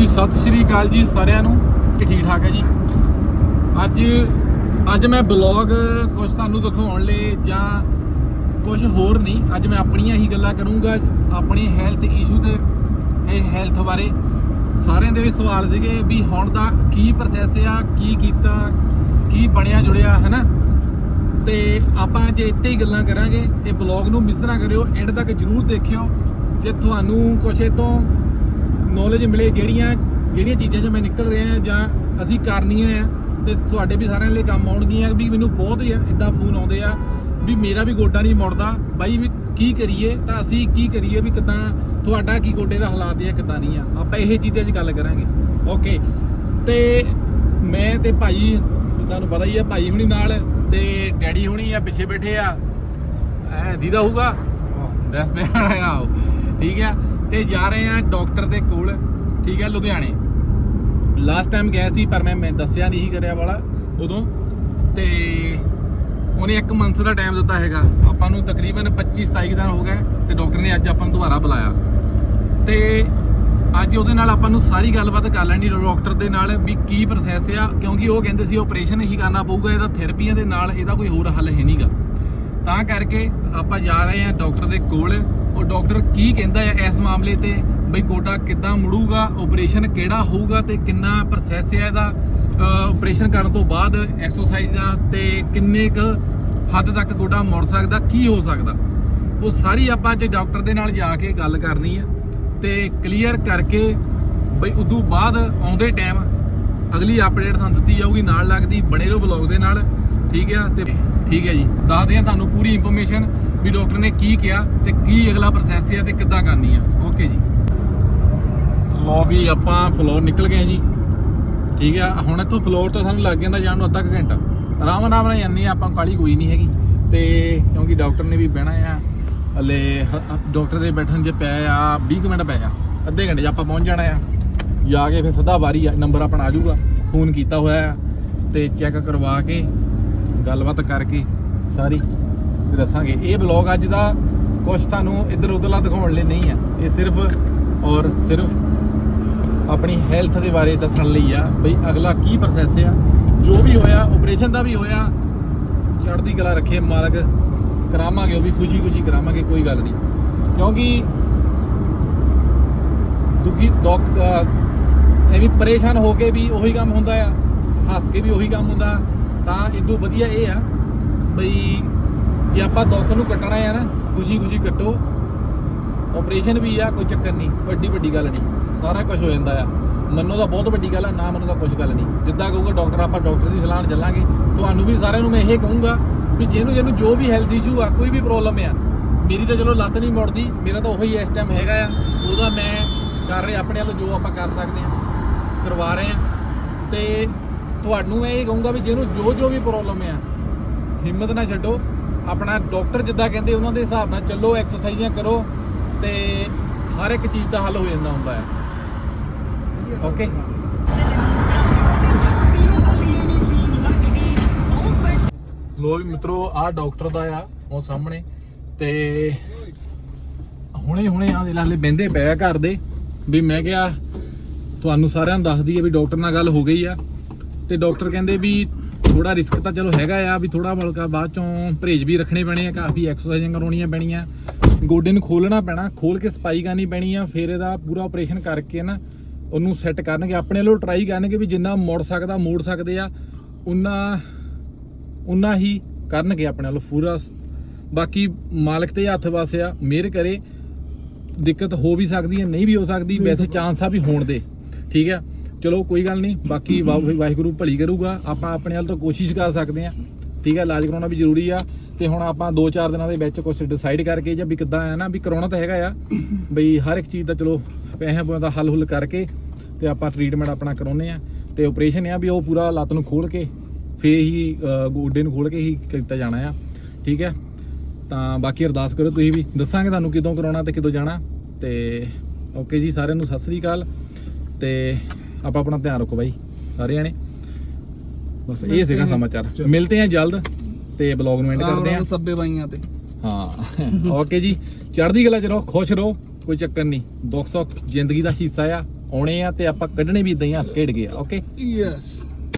ਜੀ, ਸਤਿ ਸ੍ਰੀ ਅਕਾਲ ਜੀ ਸਾਰਿਆਂ ਨੂੰ, ਕਿ ਠੀਕ ਠਾਕ ਹੈ ਜੀ? ਅੱਜ ਅੱਜ ਮੈਂ ਬਲੌਗ ਕੁਝ ਤੁਹਾਨੂੰ ਦਿਖਾਉਣ ਲਈ ਜਾਂ ਕੁਝ ਹੋਰ ਨਹੀਂ, ਅੱਜ ਮੈਂ ਆਪਣੀਆਂ ਹੀ ਗੱਲਾਂ ਕਰੂੰਗਾ, ਆਪਣੇ ਹੈਲਥ ਇਸ਼ੂ ਦੇ, ਇਹ ਹੈਲਥ ਬਾਰੇ। ਸਾਰਿਆਂ ਦੇ ਵੀ ਸਵਾਲ ਸੀਗੇ ਵੀ ਹੁਣ ਦਾ ਕੀ ਪ੍ਰੋਸੈਸ ਆ, ਕੀ ਕੀਤਾ, ਕੀ ਬਣਿਆ ਜੁੜਿਆ, ਹੈਨਾ? ਤੇ ਆਪਾਂ ਅੱਜ ਇੱਥੇ ਹੀ ਗੱਲਾਂ ਕਰਾਂਗੇ, ਇਹ ਬਲੌਗ ਨੂੰ ਮਿਸ ਨਾ ਕਰਿਓ ਐਂਡ ਤੱਕ ਜਰੂਰ ਦੇਖਿਓ, ਜੇ ਤੁਹਾਨੂੰ ਕੁਛ ਇਹ ਤੋਂ ਨੌਲੇਜ ਮਿਲੇ ਜਿਹੜੀਆਂ ਜਿਹੜੀਆਂ ਚੀਜ਼ਾਂ 'ਚੋਂ ਮੈਂ ਨਿਕਲ ਰਿਹਾ ਜਾਂ ਅਸੀਂ ਕਰਨੀਆਂ ਆ ਤੇ ਤੁਹਾਡੇ ਵੀ ਸਾਰਿਆਂ ਲਈ ਕੰਮ ਆਉਣਗੀਆਂ ਵੀ ਮੈਨੂੰ ਬਹੁਤ ਇਦਾਂ ਫੋਨ ਆਉਂਦੇ ਆ ਵੀ ਮੇਰਾ ਵੀ ਗੋਡਾ ਨਹੀਂ ਮੁੜਦਾ ਬਾਈ ਵੀ ਕੀ ਕਰੀਏ ਤਾਂ ਅਸੀਂ ਕੀ ਕਰੀਏ ਵੀ ਕਿਦਾਂ ਤੁਹਾਡਾ ਕੀ ਗੋਡੇ ਦਾ ਹਾਲਾਤ ਹੈ ਕਿਦਾਂ ਨਹੀਂ ਆ। ਆਪਾਂ ਇਹ ਚੀਜ਼ਾਂ 'ਚ ਗੱਲ ਕਰਾਂਗੇ। ਓਕੇ ਤੇ ਮੈਂ ਤੇ ਭਾਈ ਤੁਹਾਨੂੰ ਪਤਾ ਹੀ ਆ ਭਾਈ ਹੁਣੀ ਨਾਲ ਤੇ ਡੈਡੀ ਹੁਣੀ ਆ ਪਿੱਛੇ ਬੈਠੇ ਆ। ਐ ਦੀਦਾ ਹੋਊਗਾ? ਦੱਸ ਬਿਆਨ ਆ ਉਹ। ਠੀਕ ਆ? ਤੇ ਜਾ ਰਹੇ ਆ ਡਾਕਟਰ ਦੇ ਕੋਲ, ਠੀਕ ਹੈ, ਲੁਧਿਆਣੇ। ਲਾਸਟ ਟਾਈਮ ਗਿਆ ਸੀ, ਪਰ ਮੈਂ ਮੈਂ ਦੱਸਿਆ ਨਹੀਂ ਕਰਿਆ ਵਾਲਾ ਉਦੋਂ। ਤੇ ਉਹਨੇ ਇੱਕ ਮੰਥ ਦਾ ਟਾਈਮ ਦਿੱਤਾ ਹੈਗਾ। ਆਪਾਂ ਨੂੰ ਤਕਰੀਬਨ 25 27 ਦਿਨ ਹੋ ਗਏ ਤੇ ਡਾਕਟਰ ਨੇ ਅੱਜ ਆਪਾਂ ਨੂੰ ਦੁਬਾਰਾ ਬੁਲਾਇਆ। ਤੇ ਅੱਜ ਉਹਦੇ ਨਾਲ ਆਪਾਂ ਨੂੰ ਸਾਰੀ ਗੱਲਬਾਤ ਕਰ ਲੈਣੀ ਡਾਕਟਰ ਦੇ ਨਾਲ ਵੀ ਕੀ ਪ੍ਰੋਸੈਸ ਆ, ਕਿਉਂਕਿ ਉਹ ਕਹਿੰਦੇ ਸੀ ਆਪਰੇਸ਼ਨ ਹੀ ਕਰਨਾ ਪਊਗਾ, ਇਹਦਾ ਥੈਰੇਪੀਆਂ ਦੇ ਨਾਲ ਇਹਦਾ ਕੋਈ ਹੋਰ ਹੱਲ ਹੈ ਨਹੀਂਗਾ ਤਾਂ ਕਰਕੇ ਆਪਾਂ ਜਾ ਰਹੇ ਹਾਂ ਡਾਕਟਰ ਦੇ ਕੋਲ। ਉਹ ਡਾਕਟਰ ਕੀ ਕਹਿੰਦਾ ਹੈ ਇਸ ਮਾਮਲੇ ਤੇ? ਬਈ ਗੋਡਾ ਕਿੱਦਾਂ ਮੁੜੂਗਾ? ਆਪਰੇਸ਼ਨ ਕਿਹੜਾ ਹੋਊਗਾ ਤੇ ਕਿੰਨਾ ਪ੍ਰੋਸੈਸ ਹੈ ਇਹਦਾ? ਆਪਰੇਸ਼ਨ ਕਰਨ ਤੋਂ ਬਾਅਦ ਐਕਸਰਸਾਈਜ਼ਾਂ ਤੇ ਕਿੰਨੇ ਕੁ ਹੱਦ ਤੱਕ ਗੋਡਾ ਮੁੜ ਸਕਦਾ, ਕੀ ਹੋ ਸਕਦਾ? ਉਹ ਸਾਰੀ ਆਪਾਂ ਅੱਜ ਡਾਕਟਰ ਦੇ ਨਾਲ ਜਾ ਕੇ ਗੱਲ ਕਰਨੀ ਹੈ ਤੇ ਕਲੀਅਰ ਕਰਕੇ ਬਈ ਉਦੋਂ ਬਾਅਦ ਆਉਂਦੇ ਟਾਈਮ ਅਗਲੀ ਅਪਡੇਟ ਤੁਹਾਨੂੰ ਦਿੱਤੀ ਜਾਊਗੀ, ਨਾਲ ਲੱਗਦੀ ਬਣੇ ਰਹੋ ਬਲੌਗ ਦੇ ਨਾਲ। ਠੀਕ ਆ? ਤੇ ਠੀਕ ਹੈ ਜੀ। ਦੱਸਦੇ ਆ ਤੁਹਾਨੂੰ ਪੂਰੀ ਇਨਫੋਰਮੇਸ਼ਨ ਵੀ ਡਾਕਟਰ ਨੇ ਕੀ ਕਿਹਾ ਤੇ ਕੀ ਅਗਲਾ ਪ੍ਰੋਸੈਸ ਹੈ ਤੇ ਕਿੱਦਾਂ ਕਰਨੀ ਆ। ਓਕੇ ਜੀ। ਲੋ ਵੀ ਆਪਾਂ ਫਲੋਰ ਨਿਕਲ ਗਏ ਜੀ। ਠੀਕ ਆ, ਹੁਣ ਇੱਥੋਂ ਫਲੋਰ ਤੋਂ ਸਾਨੂੰ ਲੱਗ ਜਾਂਦਾ ਜਾਣ ਨੂੰ ਅੱਧਾ ਕੁ ਘੰਟਾ। ਆਰਾਮ ਨਾਲ ਨਾਲ ਜਾਂਦੇ ਆ ਆਪਾਂ ਕਾਲੀ ਕੋਈ ਨਹੀਂ ਹੈਗੀ। ਤੇ ਕਿਉਂਕਿ ਡਾਕਟਰ ਨੇ ਵੀ ਬਹਿਣਾ ਆ, ਹਲੇ ਡਾਕਟਰ ਦੇ ਬੈਠਣ 'ਚ ਪਿਆ ਆ 20 ਕੁ ਮਿੰਟ ਪਏ ਆ। ਅੱਧੇ ਘੰਟੇ 'ਚ ਆਪਾਂ ਪਹੁੰਚ ਜਾਣਾ ਆ। ਜਾ ਕੇ ਫਿਰ ਸਿੱਧਾ ਵਾਰੀ ਆ, ਨੰਬਰ ਆਪਣਾ ਆ ਜਾਊਗਾ। ਫੋਨ ਕੀਤਾ ਹੋਇਆ ਆ, ਤੇ ਚੈੱਕ ਕਰਵਾ ਕੇ ਗੱਲਬਾਤ ਕਰਕੇ ਸਾਰੀ ਦੱਸਾਂਗੇ। ਇਹ ਬਲੌਗ ਅੱਜ ਦਾ ਕੁਝ ਤੁਹਾਨੂੰ ਇੱਧਰ ਉੱਧਰਲਾ ਦਿਖਾਉਣ ਲਈ ਨਹੀਂ ਆ। ਇਹ ਸਿਰਫ ਔਰ ਸਿਰਫ ਆਪਣੀ ਹੈਲਥ ਦੇ ਬਾਰੇ ਦੱਸਣ ਲਈ ਆ ਬਈ ਅਗਲਾ ਕੀ ਪ੍ਰੋਸੈਸ ਆ। ਜੋ ਵੀ ਹੋਇਆ ਆਪਰੇਸ਼ਨ ਦਾ ਵੀ ਹੋਇਆ ਚੜ੍ਹਦੀ ਕਲਾ ਰੱਖੇ ਮਾਲਕ ਕਰਾਵਾਂਗੇ ਉਹ ਵੀ ਖੁਸ਼ੀ ਖੁਸ਼ੀ ਕਰਾਵਾਂਗੇ ਕੋਈ ਗੱਲ ਨਹੀਂ। ਕਿਉਂਕਿ ਦੁਖੀ ਦੁੱਖ ਅਹ, ਇਹ ਵੀ ਪਰੇਸ਼ਾਨ ਹੋ ਕੇ ਵੀ ਉਹੀ ਕੰਮ ਹੁੰਦਾ ਆ ਹੱਸ ਕੇ ਵੀ ਉਹੀ ਕੰਮ ਹੁੰਦਾ ਤਾਂ ਇਦੋਂ ਵਧੀਆ ਇਹ ਆ ਬਈ ਜੇ ਆਪਾਂ ਦੁੱਖ ਨੂੰ ਕੱਟਣਾ ਆ ਨਾ ਖੁਸ਼ੀ ਖੁਸ਼ੀ ਕੱਟੋ। ਆਪਰੇਸ਼ਨ ਵੀ ਆ, ਕੋਈ ਚੱਕਰ ਨਹੀਂ, ਵੱਡੀ ਵੱਡੀ ਗੱਲ ਨਹੀਂ। ਸਾਰਾ ਕੁਝ ਹੋ ਜਾਂਦਾ ਆ। ਮੰਨੋ ਤਾਂ ਬਹੁਤ ਵੱਡੀ ਗੱਲ ਆ, ਨਾ ਮੰਨੋ ਤਾਂ ਕੁਝ ਗੱਲ ਨਹੀਂ। ਜਿੱਦਾਂ ਕਹੂਗਾ ਡਾਕਟਰ ਆਪਾਂ ਡਾਕਟਰ ਦੀ ਸਲਾਹ ਨਾਲ ਚੱਲਾਂਗੇ। ਤੁਹਾਨੂੰ ਵੀ ਸਾਰਿਆਂ ਨੂੰ ਮੈਂ ਇਹ ਕਹੂੰਗਾ ਵੀ ਜਿਹਨੂੰ ਜਿਹਨੂੰ ਜੋ ਵੀ ਹੈਲਥ ਇਸ਼ੂ ਆ, ਕੋਈ ਵੀ ਪ੍ਰੋਬਲਮ ਆ, ਮੇਰੀ ਤਾਂ ਚਲੋ ਲੱਤ ਨਹੀਂ ਮੁੜਦੀ, ਮੇਰਾ ਤਾਂ ਉਹੀ ਇਸ ਟਾਈਮ ਹੈਗਾ ਆ। ਉਹਦਾ ਮੈਂ ਕਰ ਰਿਹਾ, ਆਪਣੇ ਵੱਲੋਂ ਜੋ ਆਪਾਂ ਕਰ ਸਕਦੇ ਆ, ਕਰਵਾ ਰਹੇ ਆ। ਤੇ ਤੁਹਾਨੂੰ ਮੈਂ ਇਹ ਕਹੂੰਗਾ ਵੀ ਜਿਹਨੂੰ ਜੋ ਜੋ ਵੀ ਪ੍ਰੋਬਲਮ ਆ, ਹਿੰਮਤ ਨਾ ਛੱਡੋ। ਆਪਣਾ ਡਾਕਟਰ ਜਿੱਦਾਂ ਕਹਿੰਦੇ ਉਹਨਾਂ ਦੇ ਹਿਸਾਬ ਨਾਲ ਚੱਲੋ ਐਕਸਰਸਾਈਜ਼ਾਂ ਕਰੋ ਤੇ ਹਰ ਇੱਕ ਚੀਜ਼ ਦਾ ਹੱਲ ਹੋ ਜਾਂਦਾ ਹੁੰਦਾ ਹੈ। ਓਕੇ ਲੋ ਵੀ ਮਿੱਤਰੋ, ਆਹ ਡਾਕਟਰ ਦਾ ਆ, ਉਹ ਸਾਹਮਣੇ ਤੇ ਹੁਣੇ ਹੁਣੇ ਆ ਦੇ ਲਾਲੇ ਬੰਦੇ ਪਏ ਘਰ ਦੇ। ਵੀ ਮੈਂ ਕਿਹਾ, ਤੁਹਾਨੂੰ ਸਾਰਿਆਂ ਨੂੰ ਦੱਸਦੀ ਦਈਏ ਵੀ ਡਾਕਟਰ ਨਾਲ ਗੱਲ ਹੋ ਗਈ ਆ। ਤੇ ਡਾਕਟਰ ਕਹਿੰਦੇ ਵੀ ਥੋੜਾ ਰਿਸਕ ਤਾਂ ਚਲੋ ਹੈਗਾ ਆ ਵੀ ਥੋੜਾ ਬਲਕਾ ਬਾਅਦ ਚੋਂ ਪਰਹੇਜ ਵੀ ਰੱਖਣੇ ਪੈਣੇ ਆ ਕਾਫੀ ਐਕਸਰਸਾਈਜ਼ਾਂ ਕਰਾਉਣੀਆਂ ਪੈਣੀਆਂ। ਗੋਡੇ ਨੂੰ ਖੋਲਣਾ ਪੈਣਾ ਖੋਲ ਕੇ ਸਫ਼ਾਈ ਕਰਨੀ ਪੈਣੀ ਆ ਫਿਰ ਇਹਦਾ ਪੂਰਾ ਆਪਰੇਸ਼ਨ ਕਰਕੇ ਨਾ ਉਹਨੂੰ ਸੈੱਟ ਕਰਨਗੇ। ਆਪਣੇ ਵੱਲੋਂ ਟਰਾਈ ਕਰਨਗੇ ਵੀ ਜਿੰਨਾ ਮੁੜ ਸਕਦਾ ਮੋੜ ਸਕਦੇ ਆ ਉਨਾ ਉਨਾ ਹੀ ਕਰਨਗੇ ਆਪਣੇ ਵੱਲੋਂ ਪੂਰਾ। ਬਾਕੀ ਮਾਲਕ ਤੇ ਹੱਥ ਵਸ ਆ ਮਿਹਰ ਕਰੇ। ਦਿੱਕਤ ਹੋ ਵੀ ਸਕਦੀ ਹੈ ਨਹੀਂ ਵੀ ਹੋ ਸਕਦੀ ਵੈਸੇ ਚਾਂਸ ਆ ਵੀ ਹੋਣ ਦੇ। ਠੀਕ ਆ? ਚਲੋ ਕੋਈ ਗੱਲ ਨਹੀਂ ਬਾਕੀ ਵਾ- ਵਾਹਿਗੁਰੂ ਭਲੀ ਕਰੂਗਾ ਆਪਾਂ ਆਪਣੇ ਵੱਲ ਤੋਂ ਕੋਸ਼ਿਸ਼ ਕਰ ਸਕਦੇ ਆ ਠੀਕ ਆ ਇਲਾਜ ਕਰਾਉਣਾ ਵੀ ਜ਼ਰੂਰੀ ਆ। ਤੇ ਹੁਣ ਆਪਾਂ 2-4 ਦਿਨਾਂ ਦੇ ਵਿੱਚ ਕੁਝ ਡਿਸਾਈਡ ਕਰਕੇ ਜਾਂ ਵੀ ਕਿੱਦਾਂ ਆ ਨਾ ਵੀ ਕਰਾਉਣਾ ਤਾਂ ਹੈਗਾ ਆ। ਬਈ ਹਰ ਇੱਕ ਚੀਜ਼ ਦਾ ਚਲੋ ਪੈਸੇ ਪੂਸਿਆਂ ਦਾ ਹੱਲ ਹੁੱਲ ਕਰਕੇ ਤੇ ਆਪਾਂ ਟ੍ਰੀਟਮੈਂਟ ਆਪਣਾ ਕਰਾਉਨੇ ਆ ਤੇ ਆਪਰੇਸ਼ਨ ਆ ਵੀ ਉਹ ਪੂਰਾ ਲੱਤ ਨੂੰ ਖੋਲ ਕੇ ਫੇਰ ਹੀ ਗੋਡੇ ਨੂੰ ਖੋਲ ਕੇ ਹੀ ਕੀਤਾ ਜਾਣਾ ਆ। ਠੀਕ ਹੈ? ਤਾਂ ਬਾਕੀ ਅਰਦਾਸ ਕਰੋ ਤੁਸੀਂ ਵੀ। ਦੱਸਾਂਗੇ ਤੁਹਾਨੂੰ ਕਿਦੋਂ ਕਰਾਉਣਾ ਤੇ ਕਿਦੋਂ ਜਾਣਾ। ਤੇ ਓਕੇ ਜੀ ਸਾਰਿਆਂ ਨੂੰ ਸਤਿ ਸ੍ਰੀ ਅਕਾਲ। ਤੇ ਆਪਾਂ ਆਪਣਾ ਧਿਆਨ ਰੱਖੋ ਬਾਈ ਸਾਰੇ ਜਾਣੇ। ਬਸ ਇਹ ਸੀਗਾ ਸਮਾਚਾਰ। ਮਿਲਤੇ ਹਾਂ ਜਲਦ ਤੇ ਬਲੌਗ ਨੂੰ ਐਂਡ ਕਰਦੇ ਹਾਂ। ਸੱਬੇ ਬਾਈਆਂ ਤੇ। ਹਾਂ ਓਕੇ ਜੀ। ਚੜ੍ਹਦੀ ਕਲਾ ਚ ਰਹੋ ਖੁਸ਼ ਰਹੋ ਕੋਈ ਚੱਕਰ ਨਹੀਂ। ਦੁੱਖ ਸੁੱਖ ਜ਼ਿੰਦਗੀ ਦਾ ਹਿੱਸਾ ਆ ਆਉਣੇ ਆ ਤੇ ਆਪਾਂ ਕੱਢਣੇ ਵੀ ਇਦਾਂ ਹੀ ਹੱਸ ਖੇਡ ਗਏ ਓਕੇ ਯੈਸ